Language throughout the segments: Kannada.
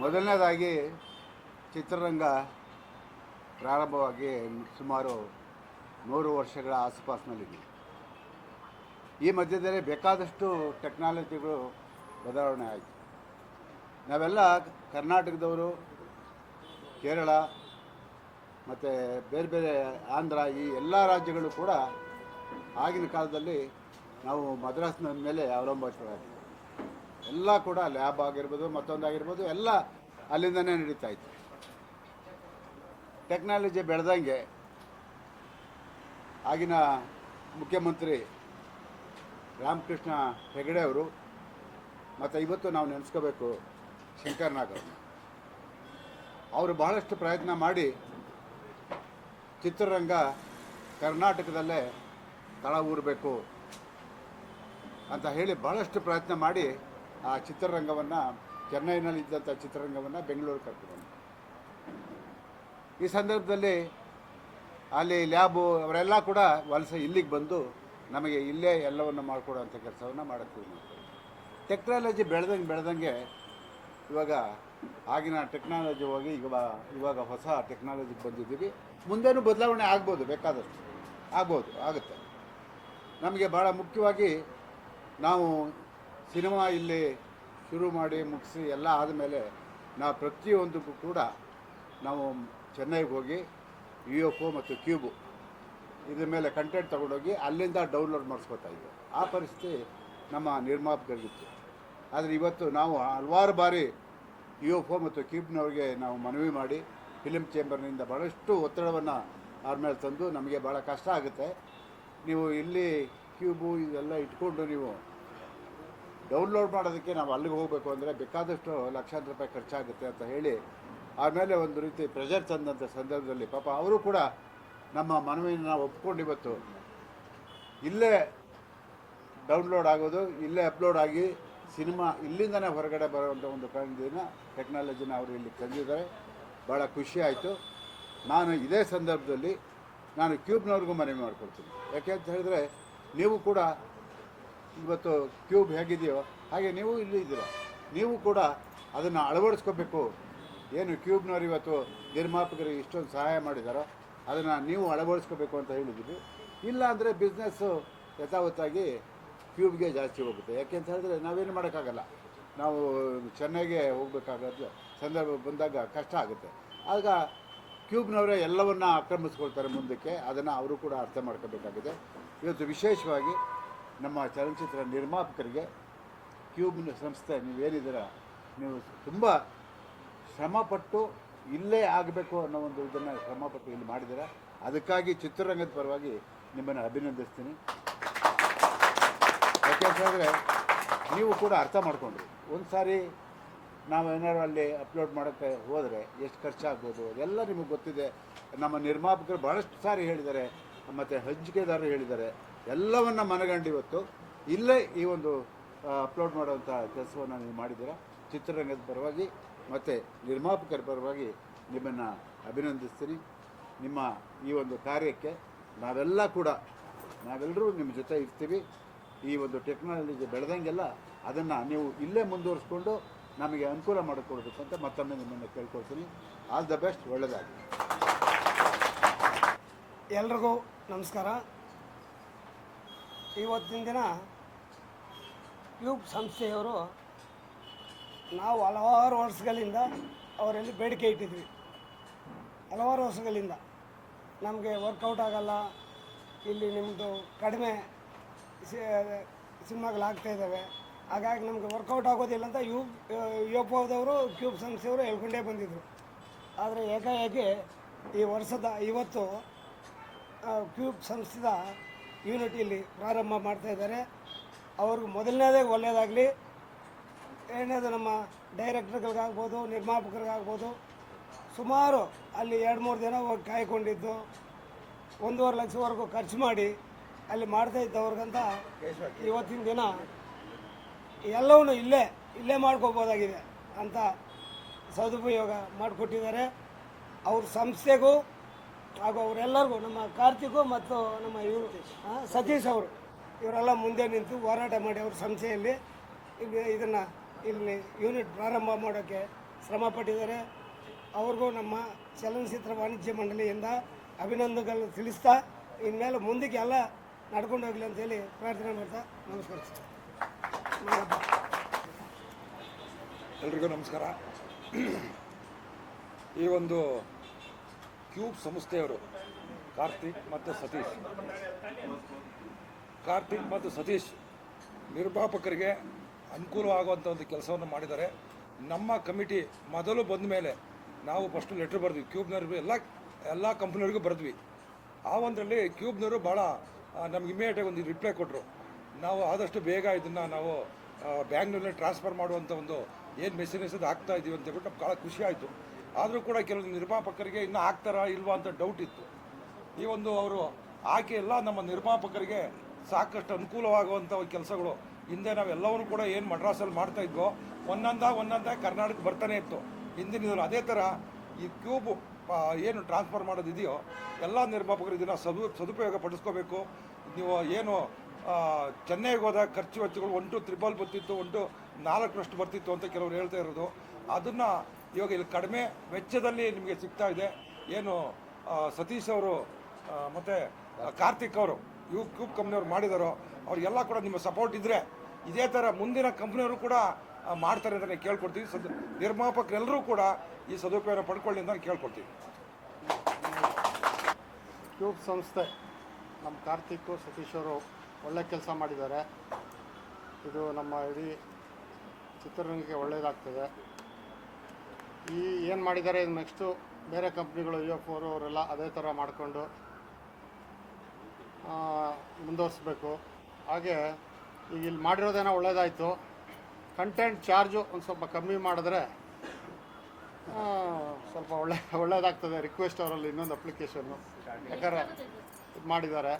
ಮೊದಲನೇದಾಗಿ ಚಿತ್ರರಂಗ ಪ್ರಾರಂಭವಾಗಿ ಸುಮಾರು ನೂರು ವರ್ಷಗಳ ಆಸುಪಾಸಿನಲ್ಲಿದೆ. ಈ ಮಧ್ಯದಲ್ಲಿ ಬೇಕಾದಷ್ಟು ಟೆಕ್ನಾಲಜಿಗಳು ಬದಲಾವಣೆ ಆಯಿತು. ನಾವೆಲ್ಲ ಕರ್ನಾಟಕದವರು, ಕೇರಳ ಮತ್ತು ಬೇರೆ ಬೇರೆ ಆಂಧ್ರ ಈ ಎಲ್ಲ ರಾಜ್ಯಗಳು ಕೂಡ ಆಗಿನ ಕಾಲದಲ್ಲಿ ನಾವು ಮದ್ರಾಸ್ನ ಮೇಲೆ ಅವಲಂಬಿತರಾಗಿದ್ವಿ ಎಲ್ಲ ಕೂಡ ಲ್ಯಾಬ್ ಆಗಿರ್ಬೋದು ಮತ್ತೊಂದಾಗಿರ್ಬೋದು ಎಲ್ಲ ಅಲ್ಲಿಂದನೇ ನಡೀತಾ ಇತ್ತು ಟೆಕ್ನಾಲಜಿ ಬೆಳೆದಂಗೆ ಆಗಿನ ಮುಖ್ಯಮಂತ್ರಿ ರಾಮಕೃಷ್ಣ ಹೆಗಡೆ ಅವರು, ಮತ್ತು ಇವತ್ತು ನಾವು ನೆನೆಸ್ಕೋಬೇಕು ಶಂಕರ್ ನಾಗ್ ಅವ್ರನ್ನ. ಅವರು ಬಹಳಷ್ಟು ಪ್ರಯತ್ನ ಮಾಡಿ ಚಿತ್ರರಂಗ ಕರ್ನಾಟಕದಲ್ಲೇ ತಳ ಊರಬೇಕು ಅಂತ ಹೇಳಿ ಭಾಳಷ್ಟು ಪ್ರಯತ್ನ ಮಾಡಿ ಆ ಚಿತ್ರರಂಗವನ್ನು ಚೆನ್ನೈನಲ್ಲಿ ಇದ್ದಂಥ ಚಿತ್ರರಂಗವನ್ನು ಬೆಂಗಳೂರಿಗೆ ಕರ್ಕೊಂಡು ಈ ಸಂದರ್ಭದಲ್ಲಿ ಅಲ್ಲಿ ಲ್ಯಾಬು ಅವರೆಲ್ಲ ಕೂಡ ವಲಸೆ ಇಲ್ಲಿಗೆ ಬಂದು ನಮಗೆ ಇಲ್ಲೇ ಎಲ್ಲವನ್ನು ಮಾಡಿಕೊಡೋಂಥ ಕೆಲಸವನ್ನು ಮಾಡೋಕ್ಕೆ ಟೆಕ್ನಾಲಜಿ ಬೆಳೆದಂಗೆ ಬೆಳೆದಂಗೆ ಇವಾಗ ಆಗಿನ ಟೆಕ್ನಾಲಜಿ ಹೋಗಿ ಈಗ ಇವಾಗ ಹೊಸ ಟೆಕ್ನಾಲಜಿಗೆ ಬಂದಿದ್ದೀವಿ. ಮುಂದೇನೂ ಬದಲಾವಣೆ ಆಗ್ಬೋದು, ಬೇಕಾದಷ್ಟು. ಆಗ್ಬೋದು, ಆಗುತ್ತೆ. ನಮಗೆ ಭಾಳ ಮುಖ್ಯವಾಗಿ ನಾವು ಸಿನಿಮಾ ಇಲ್ಲಿ ಶುರು ಮಾಡಿ ಮುಗಿಸಿ ಎಲ್ಲ ಆದಮೇಲೆ ನಾವು ಪ್ರತಿಯೊಂದಕ್ಕೂ ಕೂಡ ನಾವು ಚೆನ್ನೈಗೆ ಹೋಗಿ ಯು ಎಫ್ ಒ ಮತ್ತು ಕ್ಯೂಬು ಇದ್ರ ಮೇಲೆ ಕಂಟೆಂಟ್ ತೊಗೊಂಡೋಗಿ ಅಲ್ಲಿಂದ ಡೌನ್ಲೋಡ್ ಮಾಡಿಸ್ಕೊತಾ ಇದ್ವಿ. ಆ ಪರಿಸ್ಥಿತಿ ನಮ್ಮ ನಿರ್ಮಾಪಕರಿಗಿತ್ತು. ಆದರೆ ಇವತ್ತು ನಾವು ಹಲವಾರು ಬಾರಿ ಯು ಎಫ್ ಒ ಮತ್ತು ಕ್ಯೂಬ್ನವ್ರಿಗೆ ನಾವು ಮನವಿ ಮಾಡಿ ಫಿಲಿಮ್ ಚೇಂಬರ್ನಿಂದ ಭಾಳಷ್ಟು ಒತ್ತಡವನ್ನು ಅವ್ರ ಮೇಲೆ ತಂದು ನಮಗೆ ಭಾಳ ಕಷ್ಟ ಆಗುತ್ತೆ. ನೀವು ಇಲ್ಲಿ ಕ್ಯೂಬು ಇದೆಲ್ಲ ಇಟ್ಕೊಂಡು ನೀವು ಡೌನ್ಲೋಡ್ ಮಾಡೋದಕ್ಕೆ ನಾವು ಅಲ್ಲಿಗೆ ಹೋಗಬೇಕು ಅಂದರೆ ಬೇಕಾದಷ್ಟು ಲಕ್ಷಾಂತರ ರೂಪಾಯಿ ಖರ್ಚಾಗುತ್ತೆ ಅಂತ ಹೇಳಿ ಆಮೇಲೆ ಒಂದು ರೀತಿ ಪ್ರೆಷರ್ ತಂದಂಥ ಸಂದರ್ಭದಲ್ಲಿ ಪಾಪ ಅವರು ಕೂಡ ನಮ್ಮ ಮನವಿಯನ್ನು ನಾವು ಒಪ್ಕೊಂಡು ಇವತ್ತು ಇಲ್ಲೇ ಡೌನ್ಲೋಡ್ ಆಗೋದು, ಇಲ್ಲೇ ಅಪ್ಲೋಡ್ ಆಗಿ ಸಿನಿಮಾ ಇಲ್ಲಿಂದನೇ ಹೊರಗಡೆ ಬರುವಂಥ ಒಂದು ಕಾರಣದಿಂದ ಟೆಕ್ನಾಲಜಿನ ಅವರು ಇಲ್ಲಿ ತಂದಿದ್ದಾರೆ. ಭಾಳ ಖುಷಿ ಆಯಿತು. ನಾನು ಇದೇ ಸಂದರ್ಭದಲ್ಲಿ ನಾನು ಕ್ಯೂಬ್ನವ್ರಿಗೂ ಮನವಿ ಮಾಡ್ಕೊಳ್ತೀನಿ. ಯಾಕೆ ಅಂತ ಹೇಳಿದ್ರೆ ನೀವು ಕೂಡ ಇವತ್ತು ಕ್ಯೂಬ್ ಹೇಗಿದೆಯೋ ಹಾಗೆ ನೀವು ಇಲ್ಲಿ ಇದ್ದೀರ. ನೀವು ಕೂಡ ಅದನ್ನು ಅಳವಡಿಸ್ಕೋಬೇಕು. ಏನು ಕ್ಯೂಬ್ನವ್ರು ಇವತ್ತು ನಿರ್ಮಾಪಕರಿಗೆ ಇಷ್ಟೊಂದು ಸಹಾಯ ಮಾಡಿದಾರೋ ಅದನ್ನು ನೀವು ಅಳವಡಿಸ್ಕೋಬೇಕು ಅಂತ ಹೇಳಿದ್ದೀವಿ. ಇಲ್ಲ ಅಂದರೆ ಬಿಸ್ನೆಸ್ಸು ಯಥಾವತ್ತಾಗಿ ಕ್ಯೂಬ್ಗೆ ಜಾಸ್ತಿ ಹೋಗುತ್ತೆ. ಯಾಕೆ ಅಂತ ಹೇಳಿದ್ರೆ ನಾವೇನು ಮಾಡೋಕ್ಕಾಗಲ್ಲ. ನಾವು ಚೆನ್ನೈಗೆ ಹೋಗಬೇಕಾಗತ್ತೆ, ಸಂದರ್ಭ ಬಂದಾಗ ಕಷ್ಟ ಆಗುತ್ತೆ. ಆಗ ಕ್ಯೂಬ್ನವರೇ ಎಲ್ಲವನ್ನ ಆಕ್ರಮಿಸ್ಕೊಳ್ತಾರೆ ಮುಂದಕ್ಕೆ. ಅದನ್ನು ಅವರು ಕೂಡ ಅರ್ಥ ಮಾಡ್ಕೋಬೇಕಾಗಿದೆ. ಇವತ್ತು ವಿಶೇಷವಾಗಿ ನಮ್ಮ ಚಲನಚಿತ್ರ ನಿರ್ಮಾಪಕರಿಗೆ ಕ್ಯೂಬ್ನ ಸಂಸ್ಥೆ, ನೀವು ನೀವೇನಿದ್ದೀರ ನೀವು ತುಂಬ ಶ್ರಮಪಟ್ಟು ಇಲ್ಲೇ ಆಗಬೇಕು ಅನ್ನೋ ಒಂದು ಇದನ್ನು ಶ್ರಮಪಟ್ಟು ಇಲ್ಲಿ ಮಾಡಿದ್ದೀರ. ಅದಕ್ಕಾಗಿ ಚಿತ್ರರಂಗದ ಪರವಾಗಿ ನಿಮ್ಮನ್ನು ಅಭಿನಂದಿಸ್ತೀನಿ. ಯಾಕೆ ಅಂತ ನೀವು ಕೂಡ ಅರ್ಥ ಮಾಡಿಕೊಂಡ್ರಿ. ಒಂದು ಸಾರಿ ನಾವು ಏನಾದ್ರು ಅಲ್ಲಿ ಅಪ್ಲೋಡ್ ಮಾಡೋಕ್ಕೆ ಹೋದರೆ ಎಷ್ಟು ಖರ್ಚಾಗ್ಬೋದು, ಅದೆಲ್ಲ ನಿಮಗೆ ಗೊತ್ತಿದೆ. ನಮ್ಮ ನಿರ್ಮಾಪಕರು ಭಾಳಷ್ಟು ಸಾರಿ ಹೇಳಿದ್ದಾರೆ, ಮತ್ತು ಹಂಚಿಕೆದಾರರು ಹೇಳಿದ್ದಾರೆ. ಎಲ್ಲವನ್ನ ಮನಗಂಡು ಇವತ್ತು. ಇಲ್ಲೇ ಈ ಒಂದು ಅಪ್ಲೋಡ್ ಮಾಡುವಂಥ ಕೆಲಸವನ್ನು ನೀವು ಮಾಡಿದ್ದೀರಾ? ಚಿತ್ರರಂಗದ ಪರವಾಗಿ ಮತ್ತು ನಿರ್ಮಾಪಕರ ಪರವಾಗಿ ನಿಮ್ಮನ್ನು ಅಭಿನಂದಿಸ್ತೀನಿ. ನಿಮ್ಮ ಈ ಒಂದು ಕಾರ್ಯಕ್ಕೆ ನಾವೆಲ್ಲ ಕೂಡ ನಾವೆಲ್ಲರೂ ನಿಮ್ಮ ಜೊತೆ ಇರ್ತೀವಿ. ಈ ಒಂದು ಟೆಕ್ನಾಲಜಿ ಬೆಳೆದಂಗೆಲ್ಲ ಅದನ್ನು ನೀವು ಇಲ್ಲೇ ಮುಂದುವರಿಸ್ಕೊಂಡು ನಮಗೆ ಅನುಕೂಲ ಮಾಡಿಕೊಡ್ಬೇಕು ಅಂತ ಮತ್ತೊಮ್ಮೆ ನಿಮ್ಮನ್ನು ಕೇಳ್ಕೊಳ್ತೀನಿ. ಆಲ್ ದ ಬೆಸ್ಟ್ ಒಳ್ಳೆಯದಾಗಿ ಎಲ್ರಿಗೂ ನಮಸ್ಕಾರ. ಇವತ್ತಿನ ದಿನ ಕ್ಯೂಬ್ ಸಂಸ್ಥೆಯವರು ನಾವು ಹಲವಾರು ವರ್ಷಗಳಿಂದ ಅವರಲ್ಲಿ ಬೇಡಿಕೆ ಇಟ್ಟಿದ್ವಿ. ಹಲವಾರು ವರ್ಷಗಳಿಂದ. ನಮಗೆ ವರ್ಕೌಟ್ ಆಗಲ್ಲ. ಇಲ್ಲಿ ನಿಮ್ಮದು ಕಡಿಮೆ ಸಿನಿಮಾಗಳಾಗ್ತಾ ಇದ್ದಾವೆ. ಹಾಗಾಗಿ ನಮಗೆ ವರ್ಕೌಟ್ ಆಗೋದಿಲ್ಲ ಅಂತ ಯು ಯೋಪೋದವರು ಕ್ಯೂಬ್ ಸಂಸ್ಥೆಯವರು ಹೇಳ್ಕೊಂಡೇ ಬಂದಿದ್ದರು ಆದರೆ ಏಕಾಏಕಿ ಈ ವರ್ಷದ, ಇವತ್ತು ಕ್ಯೂಬ್ ಸಂಸ್ಥೆದ ಯೂನಿಟ್ ಇಲ್ಲಿ ಪ್ರಾರಂಭ ಮಾಡ್ತಾ ಇದ್ದಾರೆ. ಅವ್ರಿಗೆ ಮೊದಲನೇದೇ ಒಳ್ಳೆಯದಾಗಲಿ. ಎರಡನೇದು ನಮ್ಮ ಡೈರೆಕ್ಟರ್ಗಳಿಗಾಗ್ಬೋದು, ನಿರ್ಮಾಪಕರಿಗಾಗ್ಬೋದು. ಸುಮಾರು ಅಲ್ಲಿ ಎರಡು ಮೂರು ದಿನ ಹೋಗಿ ಕಾಯ್ಕೊಂಡಿದ್ದು. ಒಂದೂವರೆ ಲಕ್ಷವರೆಗೂ ಖರ್ಚು ಮಾಡಿ ಅಲ್ಲಿ ಮಾಡ್ತಾ ಇದ್ದವ್ರಿಗಂತ ಇವತ್ತಿನ ದಿನ ಎಲ್ಲವನ್ನೂ ಇಲ್ಲೇ ಇಲ್ಲೇ ಮಾಡ್ಕೋಬೋದಾಗಿದೆ ಅಂತ ಸದುಪಯೋಗ ಮಾಡಿಕೊಟ್ಟಿದ್ದಾರೆ. ಅವ್ರ ಸಂಸ್ಥೆಗೂ ಹಾಗೂ ಅವರೆಲ್ಲರಿಗೂ ನಮ್ಮ ಕಾರ್ತಿಕು ಮತ್ತು ನಮ್ಮ ಇವರು ಸತೀಶ್ ಅವರು, ಇವರೆಲ್ಲ ಮುಂದೆ ನಿಂತು ಹೋರಾಟ ಮಾಡಿ ಅವ್ರ ಸಂಸ್ಥೆಯಲ್ಲಿ ಇಲ್ಲಿ ಇದನ್ನು ಇಲ್ಲಿ ಯೂನಿಟ್ ಪ್ರಾರಂಭ ಮಾಡೋಕ್ಕೆ ಶ್ರಮ ಪಟ್ಟಿದ್ದಾರೆ ಅವ್ರಿಗೂ ನಮ್ಮ ಚಲನಚಿತ್ರ ವಾಣಿಜ್ಯ ಮಂಡಳಿಯಿಂದ ಅಭಿನಂದನೆಗಳು ತಿಳಿಸ್ತಾ ಇನ್ಮೇಲೆ ಮುಂದಕ್ಕೆ ಎಲ್ಲ ನಡ್ಕೊಂಡು ಹೋಗ್ಲಿ ಅಂತೇಳಿ ಪ್ರಾರ್ಥನೆ ಮಾಡ್ತಾ ನಮಸ್ಕಾರ. ಎಲ್ರಿಗೂ ನಮಸ್ಕಾರ ಈ ಒಂದು ಕ್ಯೂಬ್ ಸಂಸ್ಥೆಯವರು ಕಾರ್ತಿಕ್ ಮತ್ತು ಸತೀಶ್. ಕಾರ್ತಿಕ್ ಮತ್ತು ಸತೀಶ್ ನಿರ್ಮಾಪಕರಿಗೆ ಅನುಕೂಲವಾಗುವಂಥ ಒಂದು ಕೆಲಸವನ್ನು ಮಾಡಿದ್ದಾರೆ. ನಮ್ಮ ಕಮಿಟಿ ಮೊದಲು ಬಂದ ಮೇಲೆ ನಾವು ಫಸ್ಟು ಲೆಟ್ರ್ ಬರೆದ್ವಿ. ಕ್ಯೂಬ್ನವ್ರಿಗೂ ಎಲ್ಲ ಎಲ್ಲ ಕಂಪ್ನಿಯವ್ರಿಗೂ ಬರೆದ್ವಿ. ಆ ಒಂದರಲ್ಲಿ ಕ್ಯೂಬ್ನವರು ಭಾಳ ನಮ್ಗೆ ಇಮಿಡಿಯೇಟಾಗಿ ಒಂದು ರಿಪ್ಲೈ ಕೊಟ್ಟರು ನಾವು ಆದಷ್ಟು ಬೇಗ ಇದನ್ನು ನಾವು ಬ್ಯಾಂಗ್ಳೂರಲ್ಲಿ ಟ್ರಾನ್ಸ್ಫರ್ ಮಾಡುವಂಥ ಒಂದು ಏನು ಮೆಸೇಜ್ ಅದು ಆಗ್ತಾ ಇದ್ದೀವಿ ಅಂತ ಹೇಳ್ಬಿಟ್ಟು ಭಾಳ ಖುಷಿ ಆಯಿತು. ಆದರೂ ಕೂಡ ಕೆಲವೊಂದು ನಿರ್ಮಾಪಕರಿಗೆ ಇನ್ನೂ ಆಗ್ತಾರಾ ಇಲ್ವಾ ಅಂತ ಡೌಟ್ ಇತ್ತು. ಈ ಒಂದು ಅವರು ಆಕೆ ಎಲ್ಲ ನಮ್ಮ ನಿರ್ಮಾಪಕರಿಗೆ ಸಾಕಷ್ಟು ಅನುಕೂಲವಾಗುವಂಥ ಕೆಲಸಗಳು. ಹಿಂದೆ ನಾವೆಲ್ಲವನ್ನೂ ಕೂಡ ಏನು ಮಡ್ರಾಸಲ್ಲಿ ಮಾಡ್ತಾ ಇದ್ವೋ, ಒಂದೊಂದ ಒಂದೊಂದ ಕರ್ನಾಟಕ ಬರ್ತಾನೆ ಇತ್ತು. ಹಿಂದಿನ ಅದೇ ಥರ ಈ ಕ್ಯೂಬ್ ಏನು ಟ್ರಾನ್ಸ್ಫರ್ ಮಾಡೋದಿದೆಯೋ, ಎಲ್ಲ ನಿರ್ಮಾಪಕರು ಇದನ್ನು ಸದು, ಸದುಪಯೋಗ ಪಡಿಸ್ಕೋಬೇಕು. ನೀವು ಏನು ಚೆನ್ನೈಗೆ ಹೋದ ಖರ್ಚು ವೆಚ್ಚಗಳು ಒಂಟು ಟು ತ್ರಿಬಲ್ ಬರ್ತಿತ್ತು, ಒಂಟು ನಾಲ್ಕರಷ್ಟು ಬರ್ತಿತ್ತು ಅಂತ ಕೆಲವರು ಹೇಳ್ತಾ ಇರೋದು. ಅದನ್ನು ಇವಾಗ ಇಲ್ಲಿ ಕಡಿಮೆ ವೆಚ್ಚದಲ್ಲಿ ನಿಮಗೆ ಸಿಗ್ತಾ ಇದೆ. ಏನು ಸತೀಶ್ ಅವರು ಮತ್ತು ಕಾರ್ತಿಕ್ ಅವರು, ಯು, ಕ್ಯೂಬ್ ಕಂಪ್ನಿಯವ್ರು ಮಾಡಿದಾರೋ, ಅವ್ರಿಗೆಲ್ಲ ಕೂಡ ನಿಮ್ಮ ಸಪೋರ್ಟ್ ಇದ್ದರೆ ಇದೇ ಥರ ಮುಂದಿನ ಕಂಪ್ನಿಯವರು ಕೂಡ ಮಾಡ್ತಾರೆ ಅಂತ ಕೇಳ್ಕೊಡ್ತೀವಿ ಸದ್, ನಿರ್ಮಾಪಕರೆಲ್ಲರೂ ಕೂಡ ಈ ಸದುಪಯೋಗ ಪಡ್ಕೊಳ್ಳಿ ಅಂತ ಕೇಳ್ಕೊಡ್ತೀವಿ ಕ್ಯೂಬ್ ಸಂಸ್ಥೆ, ನಮ್ಮ ಕಾರ್ತಿಕ್, ಸತೀಶ್ ಅವರು ಒಳ್ಳೆ ಕೆಲಸ ಮಾಡಿದ್ದಾರೆ. ಇದು ನಮ್ಮ ಇಡೀ ಚಿತ್ರರಂಗಕ್ಕೆ ಒಳ್ಳೆಯದಾಗ್ತದೆ ಈ ಏನು ಮಾಡಿದ್ದಾರೆ ಇದು ನೆಕ್ಸ್ಟು ಬೇರೆ ಕಂಪ್ನಿಗಳು ಯೋ ಎಫ್ ಅವರು ಅವರೆಲ್ಲ ಅದೇ ಥರ ಮಾಡಿಕೊಂಡು ಮುಂದುವರಿಸ್ಬೇಕು. ಹಾಗೆ ಈಗ ಇಲ್ಲಿ ಮಾಡಿರೋದೇನೋ ಒಳ್ಳೇದಾಯಿತು. ಕಂಟೆಂಟ್ ಚಾರ್ಜು ಒಂದು ಸ್ವಲ್ಪ ಕಮ್ಮಿ ಮಾಡಿದ್ರೆ ಸ್ವಲ್ಪ ಒಳ್ಳೆ ಒಳ್ಳೇದಾಗ್ತದೆ ರಿಕ್ವೆಸ್ಟ್ ಅವರಲ್ಲಿ ಇನ್ನೊಂದು ಅಪ್ಲಿಕೇಶನ್ನು ಯಾಕಂದರೆ ಇದು ಮಾಡಿದ್ದಾರೆ.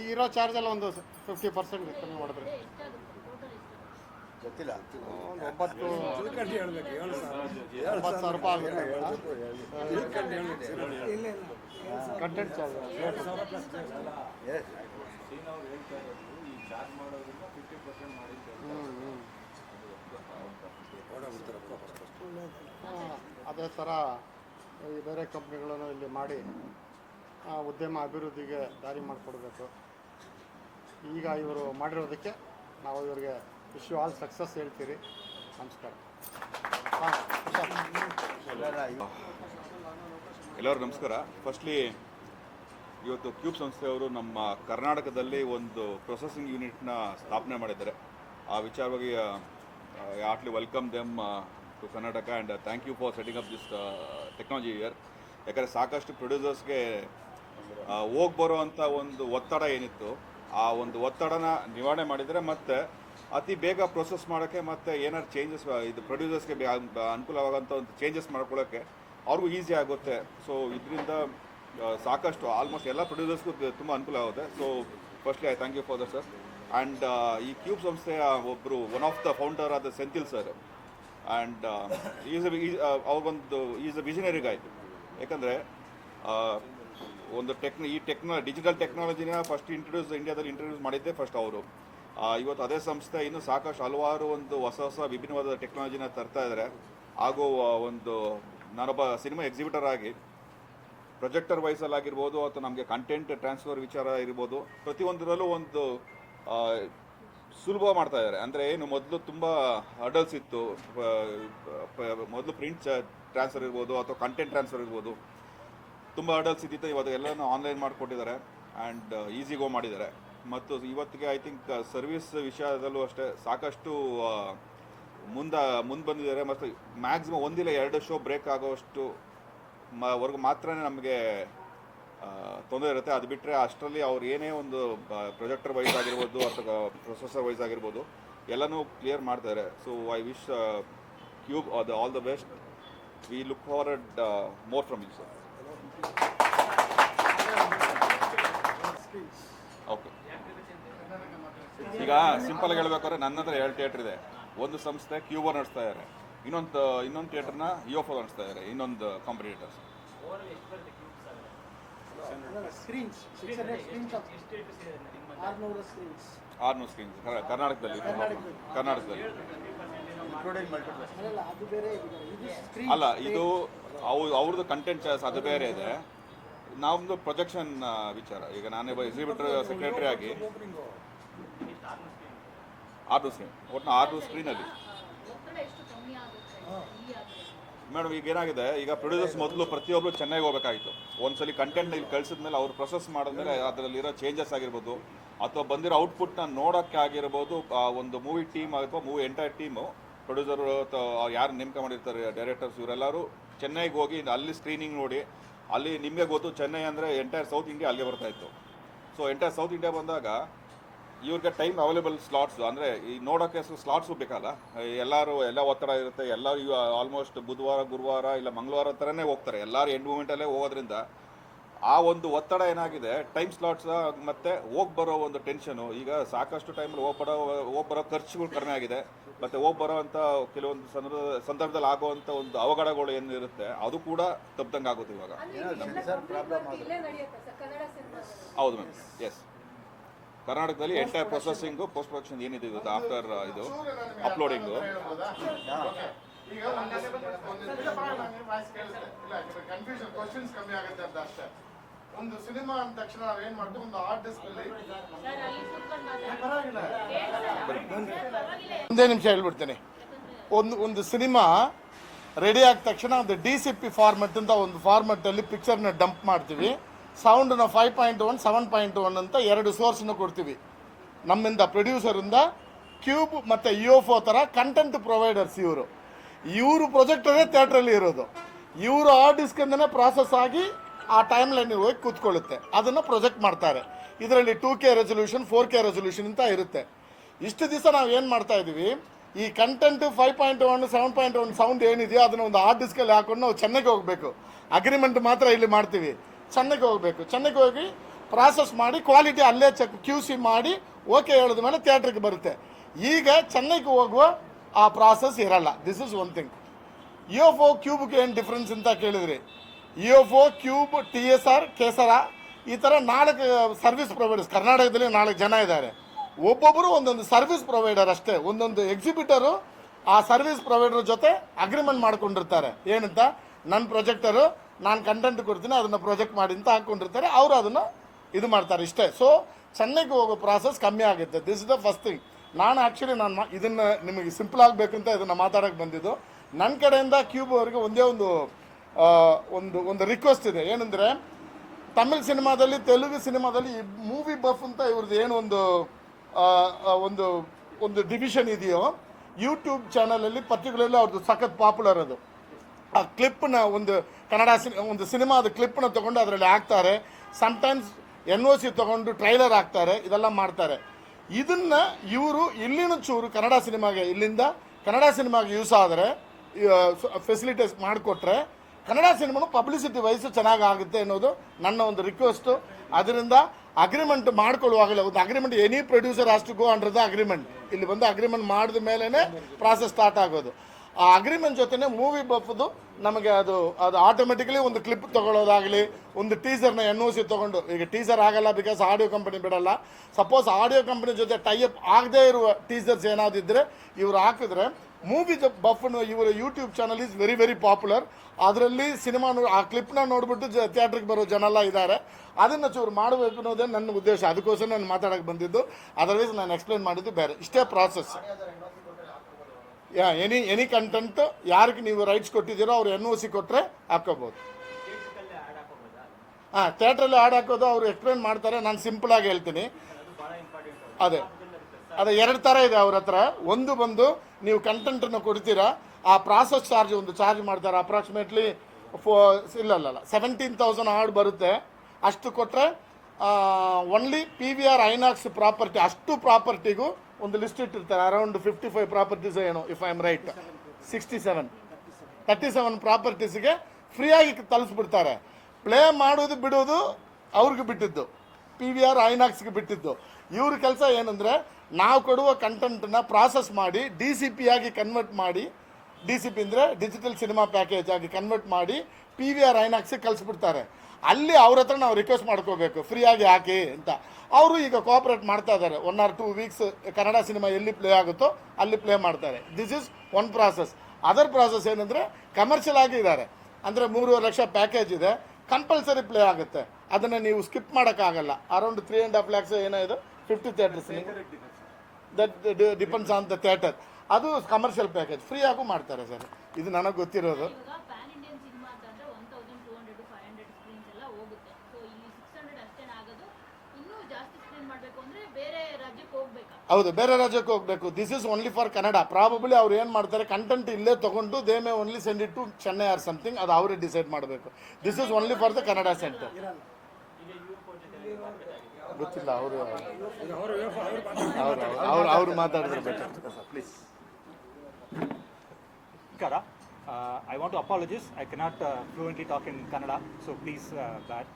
ಈಗಿರೋ ಚಾರ್ಜೆಲ್ಲ ಒಂದು ಫಿಫ್ಟಿ ಪರ್ಸೆಂಟ್ ಕಮ್ಮಿ ಮಾಡಿದ್ರೆ. ಗೊತ್ತಿಲ್ಲ. ಒಂದು ಒಂಬತ್ತು ಒಂಬತ್ತು ಸಾವಿರ ರೂಪಾಯಿ ಆಗುತ್ತೆ. ಇಲ್ಲ ಇಲ್ಲ ಕಂಟೆಂಟ್ ಚಾರ್ಜ್. ಹ್ಞೂ ಹ್ಞೂ ಆ, ಅದೇ ಥರ ಈ ಬೇರೆ ಕಂಪ್ನಿಗಳನ್ನು ಇಲ್ಲಿ ಮಾಡಿ ಆ, ಉದ್ಯಮ ಅಭಿವೃದ್ಧಿಗೆ ದಾರಿ ಮಾಡಿಕೊಡ್ಬೇಕು. ಈಗ ಇವರು ಮಾಡಿರೋದಕ್ಕೆ ನಾವು ಇವರಿಗೆ ವಿಶ್ ಆಲ್ ಸಕ್ಸಸ್ ಹೇಳ್ತೀರಿ. ನಮಸ್ಕಾರ. ಎಲ್ಲರೂ ನಮಸ್ಕಾರ. ಫಸ್ಟ್ಲಿ ಇವತ್ತು ಕ್ಯೂಬ್ ಸಂಸ್ಥೆಯವರು ನಮ್ಮ ಕರ್ನಾಟಕದಲ್ಲಿ ಒಂದು ಪ್ರೊಸೆಸಿಂಗ್ ಯೂನಿಟ್ನ ಸ್ಥಾಪನೆ ಮಾಡಿದ್ದಾರೆ. ಆ ವಿಚಾರವಾಗಿ Atlee welcome them to Karnataka and thank you for setting up this technology year ಯಾಕಂದರೆ ಸಾಕಷ್ಟು ಪ್ರೊಡ್ಯೂಸರ್ಸ್ಗೆ ಹೋಗಿ ಬರೋ ಅಂಥ ಒಂದು ಒತ್ತಡ ಏನಿತ್ತು, ಆ ಒಂದು ಒತ್ತಡನ ನಿವಾರಣೆ ಮಾಡಿದರೆ ಮತ್ತು ಅತಿ ಬೇಗ ಪ್ರೊಸೆಸ್ ಮಾಡೋಕ್ಕೆ ಮತ್ತು ಏನಾದ್ರು ಚೇಂಜಸ್ ಇದು ಪ್ರೊಡ್ಯೂಸರ್ಸ್ಗೆ ಅನುಕೂಲವಾಗೋಂಥ ಒಂದು ಚೇಂಜಸ್ ಮಾಡ್ಕೊಳ್ಳೋಕ್ಕೆ ಅವ್ರಿಗೂ ಈಸಿ ಆಗುತ್ತೆ. ಸೊ ಇದರಿಂದ ಸಾಕಷ್ಟು ಆಲ್ಮೋಸ್ಟ್ ಎಲ್ಲ ಪ್ರೊಡ್ಯೂಸರ್ಸ್ಗೂ ತುಂಬ ಅನುಕೂಲ ಆಗುತ್ತೆ. So firstly I thank you for sir and ಈ ಕ್ಯೂಬ್ ಸಂಸ್ಥೆಯ ಒಬ್ಬರು ಒನ್ ಆಫ್ ದ ಫೌಂಡರ್ ಆದ ಸೆಂಥಿಲ್ ಸರ್ ಆ್ಯಂಡ್ ಈಸ್ ಅವ್ರಿಗೊಂದು ಈಸ್ ಅ ವಿಷನರಿ ಆಯಿತು ಯಾಕಂದರೆ ಒಂದು ಟೆಕ್ನ ಈ ಟೆಕ್ನೋ ಡಿಜಿಟಲ್ ಟೆಕ್ನಾಲಜಿನ ಫಸ್ಟ್ ಇಂಟ್ರೊಡ್ಯೂಸ್ ಇಂಡಿಯಾದಲ್ಲಿ ಇಂಟ್ರೊಡ್ಯೂಸ್ ಮಾಡಿದ್ದೆ ಫಸ್ಟ್ ಅವರು. ಇವತ್ತು ಅದೇ ಸಂಸ್ಥೆ ಇನ್ನೂ ಸಾಕಷ್ಟು ಹಲವಾರು ಒಂದು ಹೊಸ ಹೊಸ ವಿಭಿನ್ನವಾದ ಟೆಕ್ನಾಲಜಿನ ತರ್ತಾ ಇದ್ದಾರೆ ಹಾಗೂ ಒಂದು ನಾನೊಬ್ಬ ಸಿನಿಮಾ ಎಕ್ಸಿಬಿಟರ್ ಆಗಿ ಪ್ರೊಜೆಕ್ಟರ್ ವೈಸಲ್ಲಿ ಆಗಿರ್ಬೋದು ಅಥವಾ ನಮಗೆ ಕಂಟೆಂಟ್ ಟ್ರಾನ್ಸ್ಫರ್ ವಿಚಾರ ಇರ್ಬೋದು, ಪ್ರತಿಯೊಂದರಲ್ಲೂ ಒಂದು ಸುಲಭ ಮಾಡ್ತಾ ಇದ್ದಾರೆ ಅಂದರೆ ಏನು, ಮೊದಲು ತುಂಬ ಅಡಲ್ಸ್ ಇತ್ತು. ಮೊದಲು ಪ್ರಿಂಟ್ ಟ್ರಾನ್ಸ್ಫರ್ ಇರ್ಬೋದು ಅಥವಾ ಕಂಟೆಂಟ್ ಟ್ರಾನ್ಸ್ಫರ್ ಇರ್ಬೋದು. ತುಂಬ ಅಡಲ್ಸ್ ಇದ್ದಿತ್ತು. ಇವಾಗ ಎಲ್ಲನೂ ಆನ್ಲೈನ್ ಮಾಡಿಕೊಟ್ಟಿದ್ದಾರೆ. ಆ್ಯಂಡ್ ಈಸಿಗೋ ಮಾಡಿದ್ದಾರೆ. ಮತ್ತು ಇವತ್ತಿಗೆ ಐ ಥಿಂಕ್ ಸರ್ವಿಸ್ ವಿಷಯದಲ್ಲೂ ಅಷ್ಟೇ ಸಾಕಷ್ಟು ಮುಂದೆ ಮುಂದೆ ಬಂದಿದ್ದಾರೆ. ಮತ್ತು ಮ್ಯಾಕ್ಸಿಮಮ್ ಒಂದಿಲ್ಲ ಎರಡು ಶೋ ಬ್ರೇಕ್ ಆಗೋಷ್ಟು ಮ ವರ್ಗು ಮಾತ್ರ ನಮಗೆ ತೊಂದರೆ ಇರುತ್ತೆ. ಅದು ಬಿಟ್ಟರೆ ಅಷ್ಟರಲ್ಲಿ ಅವ್ರು ಏನೇ ಒಂದು ಪ್ರೊಜೆಕ್ಟರ್ ವೈಸ್ ಆಗಿರ್ಬೋದು ಅಥವಾ ಪ್ರೊಸೆಸರ್ ವೈಸ್ ಆಗಿರ್ಬೋದು ಎಲ್ಲನೂ ಕ್ಲಿಯರ್ ಮಾಡ್ತಾರೆ so I wish Qube the all the best we look forward more from you sir okay ಈಗ ಸಿಂಪಲ್ ಆಗಿ ಹೇಳ್ಬೇಕಾದ್ರೆ ನನ್ನ ಹತ್ರ ಎರಡು ಥಿಯೇಟರ್ ಇದೆ. ಒಂದು ಸಂಸ್ಥೆ ಕ್ಯೂಬೋ ನಡೆಸ್ತಾ ಇದ್ದಾರೆ ಇನ್ನೊಂದು ಇನ್ನೊಂದು ಥಿಯೇಟರ್ನ ಯೋಫೋ ನಡೆಸ್ತಾ ಇದ್ದಾರೆ ಇನ್ನೊಂದು ಕಾಂಪಿಟೇಟರ್ಸ್ ಆರುನೂರು ಸ್ಕ್ರೀನ್ಸ್ ಕರ್ನಾಟಕದಲ್ಲಿ. ಕರ್ನಾಟಕದಲ್ಲಿ. ಅಲ್ಲ ಇದು. ಅವ್ರ ಅವ್ರದ್ದು ಕಂಟೆಂಟ್ ಚಾಯ್ಸ್ ಅದು ಬೇರೆ ಇದೆ. ನಮ್ಮದು ಪ್ರೊಜೆಕ್ಷನ್ ವಿಚಾರ. ಈಗ ನಾನೇ ಎಕ್ಸಿಬಿಟರ್ ಸೆಕ್ರೆಟರಿ ಆಗಿ. ಆರ್ಡು ಸ್ಕ್ರೀನ್. ಒಟ್ಟು ಆಟೋ ಸ್ಕ್ರೀನಲ್ಲಿ. ಮೇಡಮ್, ಈಗ ಏನಾಗಿದೆ? ಈಗ ಪ್ರೊಡ್ಯೂಸರ್ಸ್ ಮೊದಲು ಪ್ರತಿಯೊಬ್ಬರು ಚೆನ್ನೈಗೆ ಹೋಗಬೇಕಾಗಿತ್ತು. ಒಂದ್ಸಲಿ ಕಂಟೆಂಟ್ ಇಲ್ಲಿ ಕಳಿಸಿದ ಮೇಲೆ ಅವ್ರು ಪ್ರೊಸೆಸ್ ಮಾಡಿದ್ಮೇಲೆ ಅದರಲ್ಲಿರೋ ಚೇಂಜಸ್ ಆಗಿರ್ಬೋದು, ಅಥವಾ ಬಂದಿರೋ ಔಟ್ಪುಟ್ನ ನೋಡೋಕ್ಕೆ ಆಗಿರ್ಬೋದು ಒಂದು ಮೂವಿ ಟೀಮ್ ಅಥವಾ ಮೂವಿ ಎಂಟೈರ್ ಟೀಮು ಪ್ರೊಡ್ಯೂಸರ್ ಯಾರು ನೇಮಕ ಮಾಡಿರ್ತಾರೆ ಡೈರೆಕ್ಟರ್ಸ್ ಇವರೆಲ್ಲರೂ ಚೆನ್ನೈಗೆ ಹೋಗಿ ಅಲ್ಲಿ ಸ್ಕ್ರೀನಿಂಗ್ ನೋಡಿ, ಅಲ್ಲಿ ನಿಮಗೆ ಗೊತ್ತು ಚೆನ್ನೈ ಅಂದರೆ ಎಂಟೈರ್ ಸೌತ್ ಇಂಡಿಯಾ ಅಲ್ಲಿಗೆ ಬರ್ತಾಯಿತ್ತು ಸೊ ಎಂಟೈರ್ ಸೌತ್ ಇಂಡಿಯಾ ಬಂದಾಗ ಇವ್ರಿಗೆ ಟೈಮ್ ಅವೈಲೇಬಲ್ ಸ್ಲಾಟ್ಸು ಅಂದರೆ ಈ ನೋಡೋಕ್ಕೆ ಸ್ಲಾಟ್ಸು ಬೇಕಲ್ಲ? ಎಲ್ಲರೂ ಎಲ್ಲ ಒತ್ತಡ ಇರುತ್ತೆ ಎಲ್ಲರೂ ಆಲ್ಮೋಸ್ಟ್ ಬುಧವಾರ ಗುರುವಾರ ಇಲ್ಲ ಮಂಗಳವಾರ ಥರನೇ ಹೋಗ್ತಾರೆ. ಎಲ್ಲರೂ ಎಂಡ್ ಮೂಮೆಂಟಲ್ಲೇ ಹೋಗೋದ್ರಿಂದ ಆ ಒಂದು ಒತ್ತಡ ಏನಾಗಿದೆ? ಟೈಮ್ ಸ್ಲಾಟ್ಸ್ ಮತ್ತು ಹೋಗಿ ಬರೋ ಒಂದು ಟೆನ್ಷನು ಈಗ ಸಾಕಷ್ಟು ಟೈಮಲ್ಲಿ ಹೋಗಿ ಬರೋ ಹೋಗಿ ಬರೋ ಖರ್ಚುಗಳು ಕಡಿಮೆ ಆಗಿದೆ. ಮತ್ತು ಹೋಗಿ ಬರೋ ಅಂಥ ಕೆಲವೊಂದು ಸಂದರ್ಭ ಸಂದರ್ಭದಲ್ಲಿ ಆಗುವಂಥ ಒಂದು ಅವಘಡಗಳು ಏನಿರುತ್ತೆ ಅದು ಕೂಡ ತಪ್ಪದಂಗೆ ಆಗುತ್ತೆ ಇವಾಗ ಹೌದು ಮ್ಯಾಮ್ ಎಸ್ ಕರ್ನಾಟಕದಲ್ಲಿ ಎಂಟೈರ್ ಪ್ರೊಸೆಸಿಂಗು ಪೋಸ್ಟ್ ಪ್ರೊಡಕ್ಷನ್ ಏನಿದೆ ಇವತ್ತು ಆಫ್ಟರ್ ಇದು ಅಪ್ಲೋಡಿಂಗು ಒಂದು ಸಿನಿಮಾ ಅಂದ ತಕ್ಷಣ ಮಾಡ್ತೀವಿ? ಒಂದು ಒಂದೇ ನಿಮಿಷ ಹೇಳ್ಬಿಡ್ತೇನೆ. ಒಂದು ಒಂದು ಸಿನಿಮಾ ರೆಡಿ ಆದ ತಕ್ಷಣ ಒಂದು ಡಿ ಸಿ ಪಿ ಫಾರ್ಮೆಟ್ ಅಂತ ಒಂದು ಫಾರ್ಮೆಟಲ್ಲಿ ಪಿಕ್ಚರ್ನ ಡಂಪ್ ಮಾಡ್ತೀವಿ. ಸೌಂಡ್ನ five point one seven point one ಅಂತ ಎರಡು ಸೋರ್ಸ್ನ ಕೊಡ್ತೀವಿ. ನಮ್ಮಿಂದ ಪ್ರೊಡ್ಯೂಸರಿಂದ ಕ್ಯೂಬ್ ಮತ್ತು ಎಫ್ ಥರ ಕಂಟೆಂಟ್ ಪ್ರೊವೈಡರ್ಸ್ ಇವರು. ಇವರು ಪ್ರೊಜೆಕ್ಟರೇ ಥಿಯೇಟ್ರಲ್ಲಿ ಇರೋದು. ಇವರು ಆ ಡಿಸ್ಕಿಂದನೇ ಪ್ರಾಸೆಸ್ ಆಗಿ ಆ ಟೈಮ್ ಲೈನಿಗೆ ಹೋಗಿ ಕೂತ್ಕೊಳ್ಳುತ್ತೆ. ಅದನ್ನು ಪ್ರೊಜೆಕ್ಟ್ ಮಾಡ್ತಾರೆ. ಇದರಲ್ಲಿ two K resolution four K resolution ಅಂತ ಇರುತ್ತೆ. ಇಷ್ಟು ದಿವಸ ನಾವು ಏನು ಮಾಡ್ತಾ ಇದ್ದೀವಿ? ಈ content five point one seven point one sound ಏನಿದೆಯೋ ಅದನ್ನ ಒಂದು ಹಾರ್ಡ್ ಡಿಸ್ಕಲ್ಲಿ ಹಾಕೊಂಡು ನಾವು ಚೆನ್ನೈಗೆ ಹೋಗಬೇಕು. ಅಗ್ರಿಮೆಂಟ್ ಮಾತ್ರ ಇಲ್ಲಿ ಮಾಡ್ತೀವಿ. ಚೆನ್ನೈಗೆ ಹೋಗಬೇಕು. ಚೆನ್ನೈಗೆ ಹೋಗಿ ಪ್ರಾಸೆಸ್ ಮಾಡಿ ಕ್ವಾಲಿಟಿ ಅಲ್ಲೇ ಚೆಕ್ ಕ್ಯೂ ಸಿ ಮಾಡಿ ಓಕೆ ಹೇಳಿದ ಮೇಲೆ ಥಿಯೇಟ್ರಿಗೆ ಬರುತ್ತೆ. ಈಗ ಚೆನ್ನೈಗೆ ಹೋಗುವ ಆ ಪ್ರಾಸೆಸ್ ಇರಲ್ಲ. This is one thing U F O ಕ್ಯೂಬ್ಗೆ ಏನು ಡಿಫ್ರೆನ್ಸ್ ಅಂತ ಕೇಳಿದ್ರಿ? U F O Qube T S R ಕೇಸರ ಈ ಥರ ನಾಲ್ಕು ಸರ್ವಿಸ್ ಪ್ರೊವೈಡರ್ಸ್ ಕರ್ನಾಟಕದಲ್ಲಿ ನಾಲ್ಕು ಜನ ಇದ್ದಾರೆ. ಒಬ್ಬೊಬ್ಬರು ಒಂದೊಂದು ಸರ್ವಿಸ್ ಪ್ರೊವೈಡರ್ ಅಷ್ಟೇ. ಒಂದೊಂದು ಎಕ್ಸಿಬಿಟರು ಆ ಸರ್ವಿಸ್ ಪ್ರೊವೈಡರ್ ಜೊತೆ ಅಗ್ರಿಮೆಂಟ್ ಮಾಡ್ಕೊಂಡಿರ್ತಾರೆ. ಏನಂತ? ನನ್ನ ಪ್ರೊಜೆಕ್ಟರು ನಾನು ಕಂಟೆಂಟ್ ಕೊಡ್ತೀನಿ, ಅದನ್ನು ಪ್ರೊಜೆಕ್ಟ್ ಮಾಡಿ ಅಂತ ಹಾಕ್ಕೊಂಡಿರ್ತಾರೆ ಅವರು ಅದನ್ನು ಇದು ಮಾಡ್ತಾರೆ ಇಷ್ಟೇ. ಸೊ ಚೆನ್ನೈಗೆ ಹೋಗೋ ಪ್ರಾಸೆಸ್ ಕಮ್ಮಿ ಆಗುತ್ತೆ. This is the first thing ನಾನು ಆ್ಯಕ್ಚುಲಿ ನಾನು ಇದನ್ನು ನಿಮಗೆ ಸಿಂಪಲ್ ಆಗಬೇಕಂತ ಇದನ್ನು ಮಾತಾಡೋಕ್ಕೆ ಬಂದಿದ್ದು. ನನ್ನ ಕಡೆಯಿಂದ ಕ್ಯೂಬ್ ಅವರಿಗೆ ಒಂದೇ ಒಂದು ಒಂದು ಒಂದು ರಿಕ್ವೆಸ್ಟ್ ಇದೆ. ಏನಂದರೆ, ತಮಿಳ್ ಸಿನಿಮಾದಲ್ಲಿ, ತೆಲುಗು ಸಿನಿಮಾದಲ್ಲಿ ಮೂವಿ ಬಫ್ ಅಂತ ಇವ್ರದ್ದು ಏನು ಒಂದು ಒಂದು ಒಂದು ಡಿವಿಷನ್ ಇದೆಯೋ ಯೂಟ್ಯೂಬ್ ಚಾನಲಲ್ಲಿ ಪರ್ಟಿಕ್ಯುಲರ್ಲಿ ಅವ್ರದ್ದು ಸಖತ್ ಪಾಪ್ಯುಲರ್ ಅದು. ಆ ಕ್ಲಿಪ್ನ ಒಂದು ಕನ್ನಡ ಸಿನಿ, ಒಂದು ಸಿನಿಮಾದ ಕ್ಲಿಪ್ನ ತೊಗೊಂಡು ಅದರಲ್ಲಿ ಹಾಕ್ತಾರೆ. ಸಮ್ಟೈಮ್ಸ್ ಎನ್ ಒ ಸಿ ತೊಗೊಂಡು ಟ್ರೈಲರ್ ಹಾಕ್ತಾರೆ, ಇದೆಲ್ಲ ಮಾಡ್ತಾರೆ. ಇದನ್ನ ಇವರು ಇಲ್ಲಿನ ಚೂರು ಕನ್ನಡ ಸಿನಿಮಾಗೆ ಇಲ್ಲಿಂದ ಕನ್ನಡ ಸಿನಿಮಾಗೆ ಯೂಸ್ ಆದರೆ ಫೆಸಿಲಿಟೀಸ್ ಮಾಡಿಕೊಟ್ರೆ ಕನ್ನಡ ಸಿನಿಮಾನು ಪಬ್ಲಿಸಿಟಿ ವಯಸ್ಸು ಚೆನ್ನಾಗಿ ಆಗುತ್ತೆ ಅನ್ನೋದು ನನ್ನ ಒಂದು ರಿಕ್ವೆಸ್ಟು ಅದರಿಂದ ಅಗ್ರಿಮೆಂಟ್ ಮಾಡ್ಕೊಳ್ಳುವಾಗಲೇ ಒಂದು ಅಗ್ರಿಮೆಂಟ್ ಎನಿ ಪ್ರೊಡ್ಯೂಸರ್ ಅಷ್ಟು ಗೋ ಅಂಡರ್ ದ ಅಗ್ರಿಮೆಂಟ್ ಇಲ್ಲಿ ಬಂದು ಅಗ್ರಿಮೆಂಟ್ ಮಾಡಿದ ಮೇಲೇ ಪ್ರಾಸೆಸ್ ಸ್ಟಾರ್ಟ್ ಆಗೋದು. ಆ ಅಗ್ರಿಮೆಂಟ್ ಜೊತೆನೆ ಮೂವಿ ಬಫ್ದು ನಮಗೆ ಅದು ಅದು ಆಟೋಮೆಟಿಕಲಿ ಒಂದು ಕ್ಲಿಪ್ ತಗೊಳ್ಳೋದಾಗಲಿ, ಒಂದು ಟೀಸರ್ನ ಎನ್ ಒ ಸಿ ತೊಗೊಂಡು, ಈಗ ಟೀಸರ್ ಆಗಲ್ಲ ಬಿಕಾಸ್ ಆಡಿಯೋ ಕಂಪನಿ ಬಿಡಲ್ಲ. ಸಪೋಸ್ ಆಡಿಯೋ ಕಂಪನಿ ಜೊತೆ ಟೈಅಪ್ ಆಗದೇ ಇರುವ ಟೀಸರ್ಸ್ ಏನಾದಿದ್ರೆ ಇವರು ಹಾಕಿದ್ರೆ ಮೂವಿ ಬಫ್ನ ಇವರ YouTube channel is very very popular ಅದರಲ್ಲಿ ಸಿನಿಮಾ ಆ ಕ್ಲಿಪ್ನ ನೋಡ್ಬಿಟ್ಟು ಥಿಯೇಟ್ರಿಗೆ ಬರೋ ಜನ ಎಲ್ಲ ಇದ್ದಾರೆ ಅದನ್ನು ಚೂರು ಮಾಡಬೇಕು ಅನ್ನೋದೇ ನನ್ನ ಉದ್ದೇಶ. ಅದಕ್ಕೋಸ್ಕರ ನಾನು ಮಾತಾಡೋಕ್ಕೆ ಬಂದಿದ್ದು. ಅದರ್ವೈಸ್ ನಾನು ಎಕ್ಸ್ಪ್ಲೈನ್ ಮಾಡಿದ್ದು ಬೇರೆ. ಇಷ್ಟೇ ಪ್ರಾಸೆಸ್ ಎನಿ ಎನಿ ಕಂಟೆಂಟ್ ಯಾರಿಗೆ ನೀವು ರೈಟ್ಸ್ ಕೊಟ್ಟಿದ್ದೀರೋ ಅವ್ರು ಎನ್ ಒ ಸಿ ಕೊಟ್ಟರೆ ಹಾಕೋಬೋದು ಹಾಂ ಥಿಯೇಟ್ರಲ್ಲಿ ಹಾಡು ಹಾಕೋದು ಅವ್ರು ಎಕ್ಸ್ಪ್ಲೇನ್ ಮಾಡ್ತಾರೆ, ನಾನು ಸಿಂಪಲಾಗಿ ಹೇಳ್ತೀನಿ. ಅದೇ ಅದೇ ಎರಡು ಥರ ಇದೆ ಅವ್ರ ಹತ್ರ. ಒಂದು ಬಂದು ನೀವು ಕಂಟೆಂಟನ್ನು ಕೊಡ್ತೀರಾ, ಆ ಪ್ರಾಸೆಸ್ ಚಾರ್ಜ್ ಒಂದು ಚಾರ್ಜ್ ಮಾಡ್ತಾರೆ ಅಪ್ರಾಕ್ಸಿಮೇಟ್ಲಿ ಫೋ ಇಲ್ಲ ಸೆವೆಂಟೀನ್ ತೌಸಂಡ್ ಹಾಡು ಬರುತ್ತೆ. ಅಷ್ಟು ಕೊಟ್ಟರೆ only P V R INOX property ಅಷ್ಟು ಪ್ರಾಪರ್ಟಿಗೂ ಒಂದು ಲಿಸ್ಟ್ ಇಟ್ಟಿರ್ತಾರೆ ಅರೌಂಡ್ ಫಿಫ್ಟಿ ಫೈವ್ ಪ್ರಾಪರ್ಟೀಸ್ ಏನು if I am right sixty seven thirty seven ಪ್ರಾಪರ್ಟೀಸ್ಗೆ ಫ್ರೀಯಾಗಿ ತಲುಪಿಸ್ಬಿಡ್ತಾರೆ. ಪ್ಲೇ ಮಾಡೋದು ಬಿಡೋದು ಅವ್ರಿಗೆ ಬಿಟ್ಟಿದ್ದು. ಪಿ ವಿ ಆರ್ ಐನಾಕ್ಸ್ಗೆ ಬಿಟ್ಟಿದ್ದು. ಇವ್ರ ಕೆಲಸ ಏನಂದರೆ, ನಾವು ಕೊಡುವ ಕಂಟೆಂಟನ್ನ ಪ್ರಾಸೆಸ್ ಮಾಡಿ ಡಿ ಸಿ ಪಿ ಆಗಿ ಕನ್ವರ್ಟ್ ಮಾಡಿ ಡಿ ಸಿ ಪಿ ಅಂದರೆ ಡಿಜಿಟಲ್ ಸಿನಿಮಾ ಪ್ಯಾಕೇಜ್ ಆಗಿ ಕನ್ವರ್ಟ್ ಮಾಡಿ ಪಿ ವಿ ಆರ್ ಐನಾಕ್ಸಿಗೆ ಕಳಿಸ್ಬಿಡ್ತಾರೆ. ಅಲ್ಲಿ ಅವ್ರ ಹತ್ರ ನಾವು ರಿಕ್ವೆಸ್ಟ್ ಮಾಡ್ಕೋಬೇಕು. ಫ್ರೀಯಾಗಿ ಹಾಕಿ ಅಂತ. ಅವರು ಈಗ ಕೋಆಪ್ರೇಟ್ ಮಾಡ್ತಾ ಇದ್ದಾರೆ. One or two weeks Kannada cinema ಎಲ್ಲಿ ಪ್ಲೇ ಆಗುತ್ತೋ ಅಲ್ಲಿ ಪ್ಲೇ ಮಾಡ್ತಾರೆ. This is one process other process ಏನಂದರೆ ಕಮರ್ಷಿಯಲ್ ಆಗಿ ಇದ್ದಾರೆ. ಅಂದರೆ ಮೂರುವರೆ ಲಕ್ಷ ಪ್ಯಾಕೇಜ್ ಇದೆ. ಕಂಪಲ್ಸರಿ ಪ್ಲೇ ಆಗುತ್ತೆ. ಅದನ್ನು ನೀವು ಸ್ಕಿಪ್ ಮಾಡೋಕ್ಕಾಗಲ್ಲ. Around three and half lakhs ಏನಾಯಿತು fifty theatres that depends on the theatre ಅದು ಕಮರ್ಷಿಯಲ್ ಪ್ಯಾಕೇಜ್ ಫ್ರೀ ಆಗು ಮಾಡ್ತಾರೆ ಸರ್ ಇದು ನನಗೆ ಗೊತ್ತಿರೋದು ಇವಾಗ ಪ್ಯಾನ್ ಇಂಡಿಯನ್ ಸಿನಿಮಾ ಅಂತಂದ್ರೆ one thousand two hundred five hundred screens ಎಲ್ಲ ಹೋಗುತ್ತೆ ಸೊ ಇಲ್ಲಿ ಸಿಕ್ಸ್ ಹಂಡ್ರೆಡ್ ಅಷ್ಟೇನ ಆಗೋದು ಇನ್ನೂ ಜಾಸ್ತಿ ಸ್ಕ್ರೀನ್ ಮಾಡಬೇಕು ಅಂದ್ರೆ ಬೇರೆ ರಾಜ್ಯಕ್ಕೆ ಹೋಗ್ಬೇಕಾ ಹೌದು ಬೇರೆ ರಾಜ್ಯಕ್ಕೆ ಹೋಗಬೇಕು this is only for Kannada probably ಅವ್ರು ಏನು ಮಾಡ್ತಾರೆ ಕಂಟೆಂಟ್ ಇಲ್ಲೇ ತೊಗೊಂಡು they may only send it to Chennai or something ಅದು ಅವರೇ ಡಿಸೈಡ್ ಮಾಡಬೇಕು this is only for the Kannada centre ಗೊತ್ತಿಲ್ಲ ಅವರು ಅವರು ಅವರು ಅವರು ಮಾತಾಡಿದ್ರೆ better please Kara. I I want to apologize. I cannot uh, fluently talk in Kannada, so please uh, that.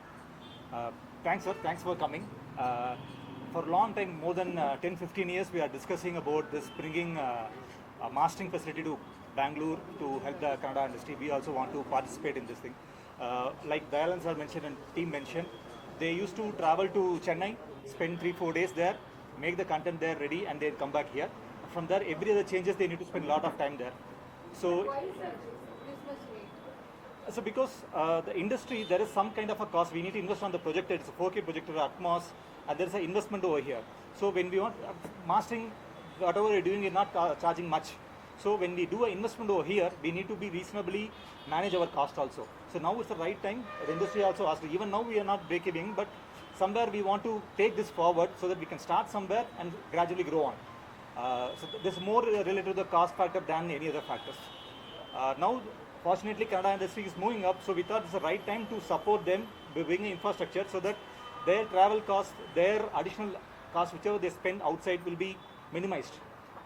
Uh, thanks, sir. Thanks for coming. Uh, for a long time, more than uh, 10 15 years, we are discussing about this bringing uh, a mastering facility to Bangalore to help the Kannada industry. We also want to participate in this thing. Uh, like Dayalan sir mentioned and team mentioned, they used to travel to Chennai, spend three, four days there, make the content there ready, and then come back here. From there, every other changes, they need to spend a lot of time there. So, why is that this much weight so because uh, the industry, there is some kind of a cost. We need to invest on the projector. It's a 4K projector, Atmos, and there is an investment over here. So when we want uh, mastering, whatever we're doing, we're not uh, charging much. So when we do an investment over here, we need to be reasonably manage our cost also. So now is the right time. The industry also asked. Even now we are not break even, but somewhere we want to take this forward so that we can start somewhere and gradually grow on. Uh, so th- this is more related to the cost factor than any other factors. Uh, now, fortunately, Kannada industry is moving up, so we thought it's the right time to support them by bringing infrastructure so that their travel costs, their additional costs, whichever they spend outside, will be minimized.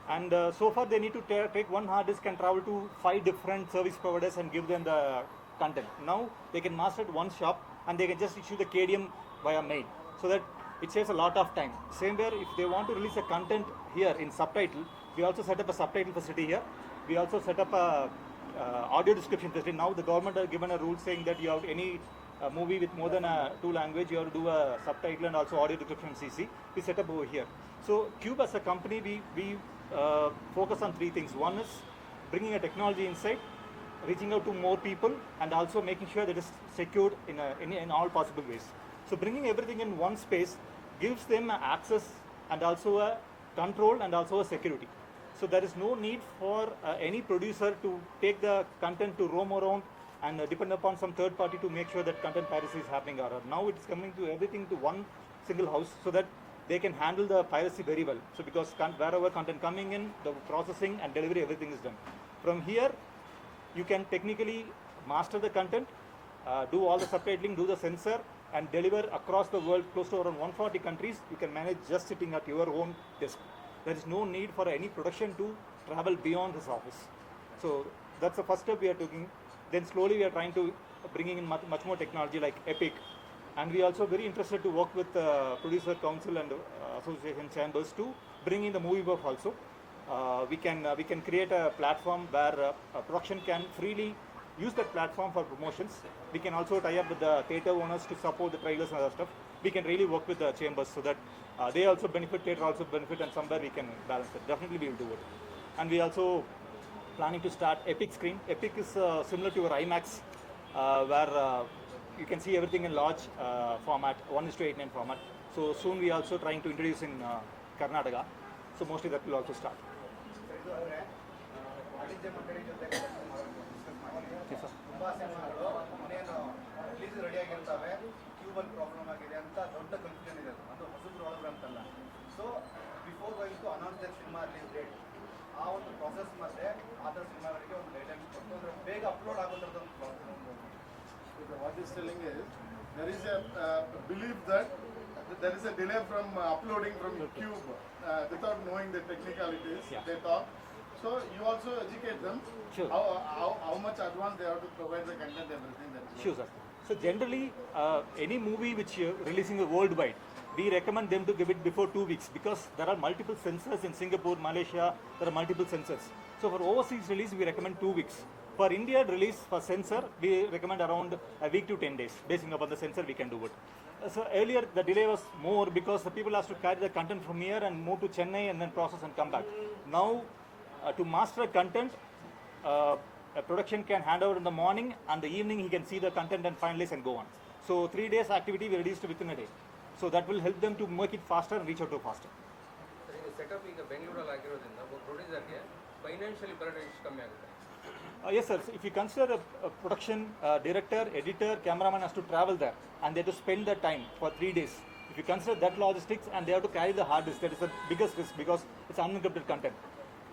And uh, so far, they need to ta- take one hard disk and travel to five different service providers and give them the content. Now, they can master it one shop and they can just issue the KDM via mail so that it saves a lot of time. Same way, if they want to release a content here in subtitle, we also set up a subtitle facility here. We also set up a audio description. Now the government has given a rule saying that you have any uh, movie with more than a two language, you have to do a subtitle and also audio description CC. We set up over here. So Cube as a company, we we uh, focus on three things. One is bringing a technology inside, reaching out to more people, and also making sure that it's secured in, a, in, in all possible ways. So bringing everything in one space gives them access and also a control and also a security. So there is no need for uh, any producer to take the content to roam around and uh, depend upon some third party to make sure that content piracy is happening. Or now it's coming to everything to one single house so that they can handle the piracy very well. So because con- wherever content coming in, the processing and delivery, everything is done. From here, you can technically master the content, uh, do all the subtitling, do the censor, and deliver across the world, close to around 140 countries. You can manage just sitting at your own desk. There is no need for any production to travel beyond this office. So that's the first step we are taking. Then slowly we are trying to bringing in much, much more technology like Epic, and we are also very interested to work with uh, producer council and uh, association chambers to bring in the movie buff also. Uh, we can uh, we can create a platform where uh, production can freely use that platform for promotions. We can also tie up with the theater owners to support the trailers and other stuff. We can really work with the chambers so that uh, they also benefit, theater also benefit, and somewhere we can balance it. Definitely we will do it. And we also planning to start Epic Screen. Epic is uh, similar to your IMAX, uh, where uh, you can see everything in large uh, format, 1 is to 8 9 format. So soon we are also trying to introduce in uh, Karnataka. So mostly that will also start. Yes, Going to announce the cinema release date ಆ ಒಂದು ಪ್ರಾಸೆಸ್ ಮತ್ತೆ ಆ ಥರ ಸಿನಿಮಾಗಳಿಗೆ ಒಂದು ಗೈಡ್ಲೈನ್ಸ್ ಕೊಟ್ಟು ಅಂದರೆ ಬೇಗ ಅಪ್ಲೋಡ್ ಆಗೋ ಥರದ್ದು ಒಂದು process ಒಂದು What is telling is, there is a uh, belief that there is a delay from uh, uploading from Cube uh, without knowing the technicalities. Yeah. They talk. So you also educate them. Sure. How, how, how much advance they have to provide the content, everything. That is Sure, sir. So generally, uh, any movie which you're releasing worldwide, we recommend them to give it before two weeks because there are multiple censors in Singapore, Malaysia. There are multiple censors. So for overseas release, we recommend two weeks. For India release for sensor, we recommend around a week to 10 days. Basing upon the sensor, we can do it. Uh, So earlier, the delay was more because the people has to carry the content from here and move to Chennai and then process and come back. Now, uh, to master content, uh, a production can hand over in the morning and the evening he can see the content and finalize and go on. So three days activity we reduced within a day. So that will help them to make it faster and reach out to faster. Sir, ಇದು ಸೆಟಪ್ ಈಗ ಬೆಂಗಳೂರಲ್ಲಿ ಆಗಿರೋದ್ರಿಂದ ಒಬ್ಬ ಪ್ರೊಡ್ಯೂಸರ್ಗೆ ಫೈನಾನ್ಷಿಯಲಿ ಬರ್ಡನ್ ಎಷ್ಟು ಕಮ್ಮಿ ಆಗುತ್ತೆ Uh, yes, sir. So if you consider a, a production uh, director, editor, cameraman has to travel there and they have to spend their time for three days. If you consider that logistics and they have to carry the hard disk, that is the biggest risk because it's unencrypted content.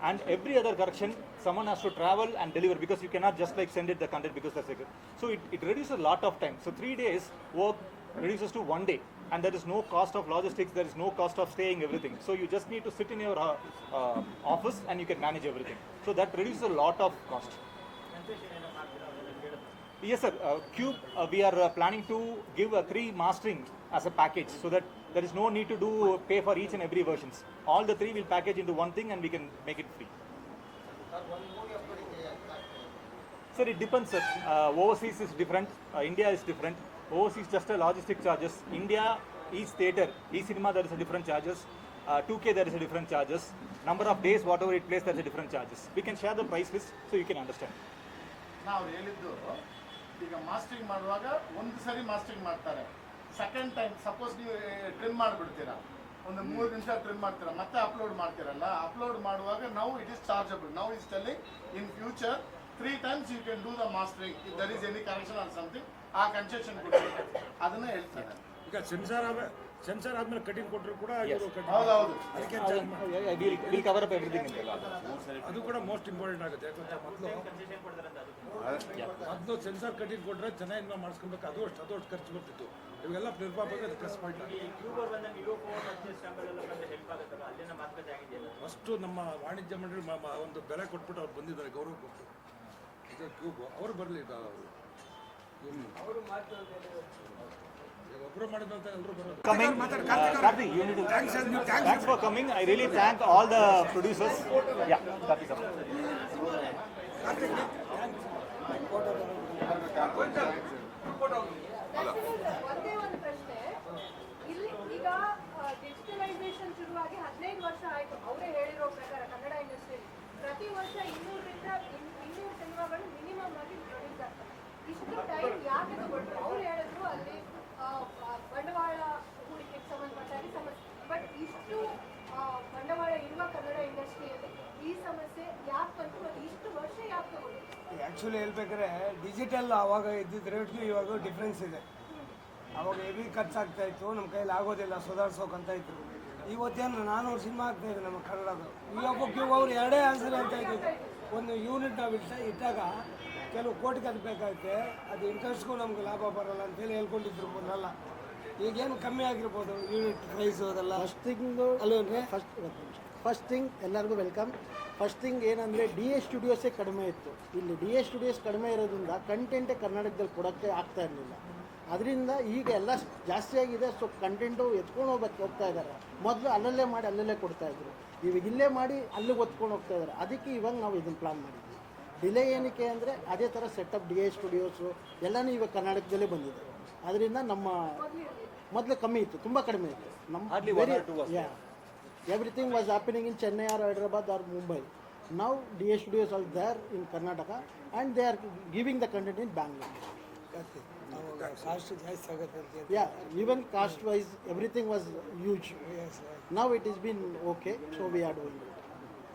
And every other correction, someone has to travel and deliver because you cannot just like send it the content because that's secret. So it, it reduces a lot of time. So three days work reduces to one day. And there is no cost of logistics, there is no cost of staying, everything. So you just need to sit in your uh, uh, office and you can manage everything. So that reduces a lot of cost. Yes, sir. Uh, Cube, uh, we are uh, planning to give uh, three mastering as a package so that there is no need to do pay for each and every versions. All the three will package into one thing and we can make it free. Sir, it depends, sir. Overseas is different. India is different. ಓಸ್ is just logistic charges India is theatre ಈ cinema there is different charges two K there is different charges number of days what hour it place there is different charges we can share the price list so you can understand ನಾವು ಹೇಳಿದ್ದು ಈಗ ಮಾಸ್ಟ್ರಿಂಗ್ ಮಾಡುವಾಗ ಒಂದು ಸರಿ ಮಾಸ್ಟ್ರಿಂಗ್ ಮಾಡ್ತಾರೆ. ಸೆಕೆಂಡ್ ಟೈಮ್ ಸಪೋಸ್ ನೀವು ಟ್ರಿಮ್ ಮಾಡಿಬಿಡ್ತೀರಾ. ಒಂದು ಮೂರು ನಿಮಿಷ ಟ್ರಿಮ್ ಮಾಡ್ತೀರಾ. ಮತ್ತೆ ಅಪ್ಲೋಡ್ ಮಾಡ್ತೀರಲ್ಲ ಅಪ್ಲೋಡ್ ಮಾಡುವಾಗ ನಾವು ಇಟ್ ಇಸ್ ಚಾರ್ಜಬಲ್ ನಾವು ಇಷ್ಟಲ್ಲಿ in future three times you can do the mastering there is any connection on something ಆ ಕನ್ಸೆಷನ್ ಕೊಡ್ತೀವಿ ಅದನ್ನ ಹೇಳ್ತಾರೆ. ಈಗ ಸೆನ್ಸಾರ್ ಆದ ಸೆನ್ಸಾರ್ ಆದ್ಮೇಲೆ ಕಟಿಂಗ್ ಕೊಟ್ಟರು ಕೂಡ ಇವರು ಹೌದೌದು. ಅದಕ್ಕೆ everything in there. ಅದು? ಕೂಡ ಮೋಸ್ಟ್ ಇಂಪಾರ್ಟೆಂಟ್ ಆಗುತ್ತೆ. ಯಾಕಂದ್ರೆ ಮೊದಲು ಮೊದಲು ಸೆನ್ಸಾರ್ ಕಟಿಂಗ್ ಕೊಟ್ಟರೆ ಚೆನ್ನಾಗಿ ನಾವು ಮಾಡಿಸ್ಕೊಬೇಕು ಅದು ಅಷ್ಟು ಅದು ಅಷ್ಟು ಖರ್ಚು ಬರ್ತಿತ್ತು. ಇವಾಗೆಲ್ಲ ನಿರ್ಮಾಪಕ ಪ್ಲಸ್ ಪಾಯಿಂಟ್ ಫಸ್ಟು ನಮ್ಮ ವಾಣಿಜ್ಯ ಮಂಡಳಿ ಒಂದು ಬೆಲೆ ಕೊಟ್ಬಿಟ್ಟು ಅವ್ರು ಬಂದಿದ್ದಾರೆ ಗೌರವ ಕೊಟ್ಟು ಇದು ಕ್ಯೂಬ್. ಅವರು ಬರಲಿ ಈಗ ಅವರು ಒಬ್ಬರು ಮಾಡಿದಂತ ಎಲ್ಲರೂ ಬರೋದು coming. Uh, Karthi, you need to. Thanks, for coming. I really thank all the producers. Yeah, Karthi, sir. ಒಂದೇ ಒಂದು ಪ್ರಶ್ನೆ ಇಲ್ಲಿ ಈಗ ಡಿಜಿಟಲೈಸೇಷನ್ ಶುರುವಾಗಿ ಹದಿನೈದು ವರ್ಷ ಆಯ್ತು ಅವರೇ ಹೇಳಿರೋ ಪ್ರಕಾರ ಕನ್ನಡ ಇಂಡಸ್ಟ್ರಿ ಪ್ರತಿ ವರ್ಷ ಇನ್ನೂರು ಸಿನಿಮಾಗಳು ಮಿನಿಮಮ್ ಆಗಿ ಪ್ರೊಡ್ಯೂಸ್ ಆಗ್ತವೆ ಇಷ್ಟು ಟೈಮ್ ಯಾಕೆ ತಗೊಂಡ್ರು ಅವ್ರು ಹೇಳಿದ್ರು ಅಲ್ಲಿ ಆ, ಆ, ಬಂಡವಾಳ ಹೂಡಿಕೆಗೆ ಸಂಬಂಧಪಟ್ಟಾಗಿ ಸಮಸ್ಯೆ ಬಟ್ ಇಷ್ಟು ಆ, ಬಂಡವಾಳ ಇರುವ ಕನ್ನಡ ಇಂಡಸ್ಟ್ರಿಯಲ್ಲಿ ಈ ಸಮಸ್ಯೆ ಯಾಕೆ ಬಂತು ಮತ್ತು ಇಷ್ಟು ವರ್ಷ ಯಾಕೆ ತಗೊಂಡ್ರು ಆ್ಯಕ್ಚುಲಿ ಹೇಳ್ಬೇಕಾದ್ರೆ ಡಿಜಿಟಲ್ ಆವಾಗ ಇದ್ದಿದ್ದ ರೇಟ್ಗೂ ಇವಾಗ ಡಿಫ್ರೆನ್ಸ್ ಇದೆ. ಅವಾಗ ಹೆವಿ ಖರ್ಚಾಗ್ತಾ ಇತ್ತು ನಮ್ಮ ಕೈಯಲ್ಲಿ ಆಗೋದಿಲ್ಲ ಸುಧಾರಿಸೋಕಂತ ಇತ್ತು ಇವತ್ತೇನು ನಾನ್ನೂರು ಸಿನಿಮಾ ಆಗ್ತಾ ಇದೆ ನಮ್ಮ ಕನ್ನಡದ ಇವಾಗ ಅವ್ರು ಎರಡೇ ಆನ್ಸರ್ ಅಂತ ಇದ್ದಿದ್ದು. ಒಂದು ಯೂನಿಟ್ ನಾವು ಇಟ್ಟ ಇಟ್ಟಾಗ ಕೆಲವು ಕೋಟಿ ಕಟ್ಟಬೇಕಾಗುತ್ತೆ ಅದು ಇಂಟ್ರೆಸ್ಟ್ಗೂ ನಮ್ಗೆ ಲಾಭ ಬರಲ್ಲ ಅಂತೇಳಿ ಹೇಳ್ಕೊಂಡಿದ್ರು ಮೊದಲೆಲ್ಲ ಈಗೇನು ಕಮ್ಮಿ ಆಗಿರ್ಬೋದು ಯೂನಿಟ್ ಪ್ರೈಸ್ ಅದೆಲ್ಲ. ಫಸ್ಟ್ ಥಿಂಗ್ ಅಲ್ವೇನ್ರಿ ಫಸ್ಟ್ ಫಸ್ಟ್ ಥಿಂಗ್ ಎಲ್ಲರಿಗೂ ವೆಲ್ಕಮ್ ಫಸ್ಟ್ ಥಿಂಗ್ ಏನಂದರೆ ಡಿ ಎ ಸ್ಟುಡಿಯೋಸೇ ಕಡಿಮೆ ಇತ್ತು. ಇಲ್ಲಿ ಡಿ ಎ ಸ್ಟುಡಿಯೋಸ್ ಕಡಿಮೆ ಇರೋದ್ರಿಂದ ಕಂಟೆಂಟೇ ಕರ್ನಾಟಕದಲ್ಲಿ ಕೊಡೋಕ್ಕೆ ಆಗ್ತಾ ಇರಲಿಲ್ಲ. ಅದರಿಂದ ಈಗ ಎಲ್ಲ ಜಾಸ್ತಿ ಆಗಿದೆ ಸೊ ಕಂಟೆಂಟು ಎತ್ಕೊಂಡು ಹೋಗ್ಬೇಕು ಹೋಗ್ತಾ ಇದ್ದಾರೆ. ಮೊದಲು ಅಲ್ಲಲ್ಲೇ ಮಾಡಿ ಅಲ್ಲಲ್ಲೇ ಕೊಡ್ತಾ ಇದ್ರು. ಇವಾಗ ಇಲ್ಲೇ ಮಾಡಿ ಅಲ್ಲಿಗೆ ಒತ್ಕೊಂಡು ಹೋಗ್ತಾ ಇದ್ದಾರೆ. ಅದಕ್ಕೆ ಇವಾಗ ನಾವು ಇದನ್ನು ಪ್ಲಾನ್ ಮಾಡಿದ್ವಿ ಡಿಲೇ ಏನಕ್ಕೆ ಅಂದರೆ ಅದೇ ಥರ ಸೆಟಪ್ ಡಿ ಎ ಸ್ಟುಡಿಯೋಸು ಎಲ್ಲನೂ ಇವಾಗ ಕರ್ನಾಟಕದಲ್ಲೇ ಬಂದಿದೆ. ಅದರಿಂದ ನಮ್ಮ ಮೊದಲು ಕಮ್ಮಿ ಇತ್ತು ತುಂಬ ಕಡಿಮೆ ಇತ್ತು. ನಮ್ಮ Everything was happening in Chennai or Hyderabad or Mumbai. Now DA studios are there in Karnataka and they are giving the content in Bangalore. That's it. Caste-wise, ಅಂತ Yeah, even caste wise, everything was huge. Yes. Now it has been okay, so we are doing it.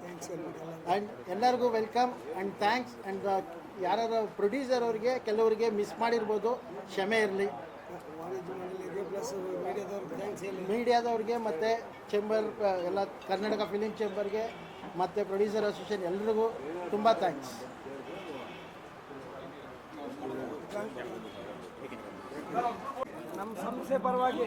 Welcome And ಎಲ್ಲರಿಗೂ ವೆಲ್ಕಮ್ ಆ್ಯಂಡ್ ಥ್ಯಾಂಕ್ಸ್ ಆ್ಯಂಡ್ ಯಾರು ಪ್ರೊಡ್ಯೂಸರ್ ಅವರಿಗೆ ಕೆಲವರಿಗೆ ಮಿಸ್ ಮಾಡಿರ್ಬೋದು ಕ್ಷಮೆ ಇರಲಿ ಮೀಡಿಯಾದವ್ರಿಗೆ ಮತ್ತು ಚೇಂಬರ್ ಎಲ್ಲ ಕರ್ನಾಟಕ ಫಿಲಿಂ ಚೇಂಬರ್ಗೆ ಮತ್ತು ಪ್ರೊಡ್ಯೂಸರ್ ಅಸೋಸಿಯೇಷನ್ ಎಲ್ರಿಗೂ ತುಂಬ ಥ್ಯಾಂಕ್ಸ್ ನಮ್ಮ ಸಂಸ್ಥೆ ಪರವಾಗಿ